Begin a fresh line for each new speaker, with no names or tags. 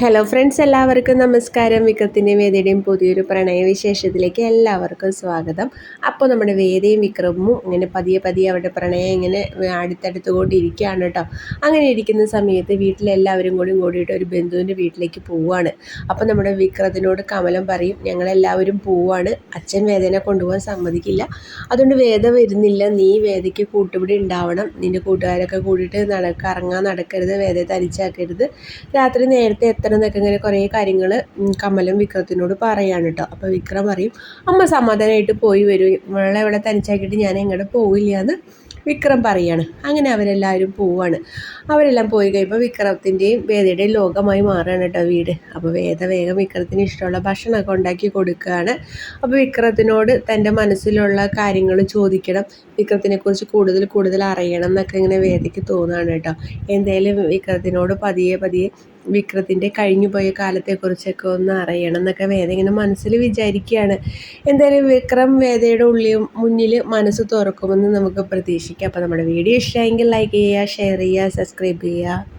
Hello friends എല്ലാവർക്കും നമസ്കാരം. വിക്രത്തിന്റെയും വേദയുടെയും പുതിയൊരു പ്രണയവിശേഷത്തിലേക്ക് എല്ലാവർക്കും സ്വാഗതം. അപ്പോൾ നമ്മുടെ വേദയും വിക്രമും ഇങ്ങനെ പതിയെ പതിയെ അവരുടെ പ്രണയം ഇങ്ങനെ അടുത്തടുത്തുകൊണ്ടിരിക്കുകയാണ് കേട്ടോ. അങ്ങനെ ഇരിക്കുന്ന സമയത്ത് വീട്ടിലെല്ലാവരും കൂടി കൂടിയിട്ട് ഒരു ബന്ധുവിന്റെ വീട്ടിലേക്ക് പോവുകയാണ്. അപ്പോൾ നമ്മുടെ വിക്രത്തിനോട് കമലം പറയും ഞങ്ങളെല്ലാവരും പോവുകയാണ്. അച്ഛൻ വേദനെ കൊണ്ടുപോകാൻ സമ്മതിക്കില്ല. അതുകൊണ്ട് വേദ വരുന്നില്ല. നീ വേദയ്ക്ക് കൂട്ടുപിടി ഉണ്ടാവണം. നിന്റെ കൂട്ടുകാരൊക്കെ കൂടിയിട്ട് നടക്കറങ്ങാൻ കറങ്ങാൻ നടക്കരുത്. വേദയെ തനിച്ചാക്കരുത് രാത്രി നേരത്തെ എത്തണം എന്നൊക്കെ ഇങ്ങനെ കുറേ കാര്യങ്ങൾ കമലും വിക്രത്തിനോട് പറയാണ് കേട്ടോ അപ്പോൾ വിക്രം പറയും അമ്മ സമാധാനമായിട്ട് പോയി വരും. ഇവളെ ഇവിടെ തനിച്ചാക്കിയിട്ട് ഞാൻ എങ്ങോട്ട് പോവില്ല എന്ന് വിക്രം പറയാണ്. അങ്ങനെ അവരെല്ലാവരും പോവാണ്. അവരെല്ലാം പോയി കഴിയുമ്പോൾ വിക്രത്തിന്റെയും വേദയുടെയും ലോകമായി മാറുകയാണ് കേട്ടോ വീട്. അപ്പോൾ വേദ വേഗം വിക്രത്തിന് ഇഷ്ടമുള്ള ഭക്ഷണമൊക്കെ ഉണ്ടാക്കി കൊടുക്കുകയാണ്. അപ്പോൾ വിക്രത്തിനോട് തന്റെ മനസ്സിലുള്ള കാര്യങ്ങൾ ചോദിക്കണം. വിക്രത്തിനെക്കുറിച്ച് കൂടുതൽ കൂടുതൽ അറിയണം എന്നൊക്കെ ഇങ്ങനെ വേദയ്ക്ക് തോന്നുകയാണ് കേട്ടോ എന്തായാലും വിക്രത്തിനോട് പതിയെ പതിയെ വിക്രത്തിന്റെ കഴിഞ്ഞുപോയ കാലത്തെക്കുറിച്ചൊക്കെ ഒന്ന് അറിയണം എന്നൊക്കെ വേദ ഇങ്ങനെ മനസ്സിൽ വിചാരിക്കുകയാണ്. എന്തായാലും വിക്രം വേദയുടെ ഉള്ളിൽ മുന്നിൽ മനസ്സ് തുറക്കുമെന്ന് നമുക്ക് പ്രതീക്ഷിക്കാം. അപ്പോൾ നമ്മുടെ വീഡിയോ ഇഷ്ടമായെങ്കിൽ ലൈക്ക് ചെയ്യുക ഷെയർ ചെയ്യുക സബ്സ്ക്രൈബ് ചെയ്യുക.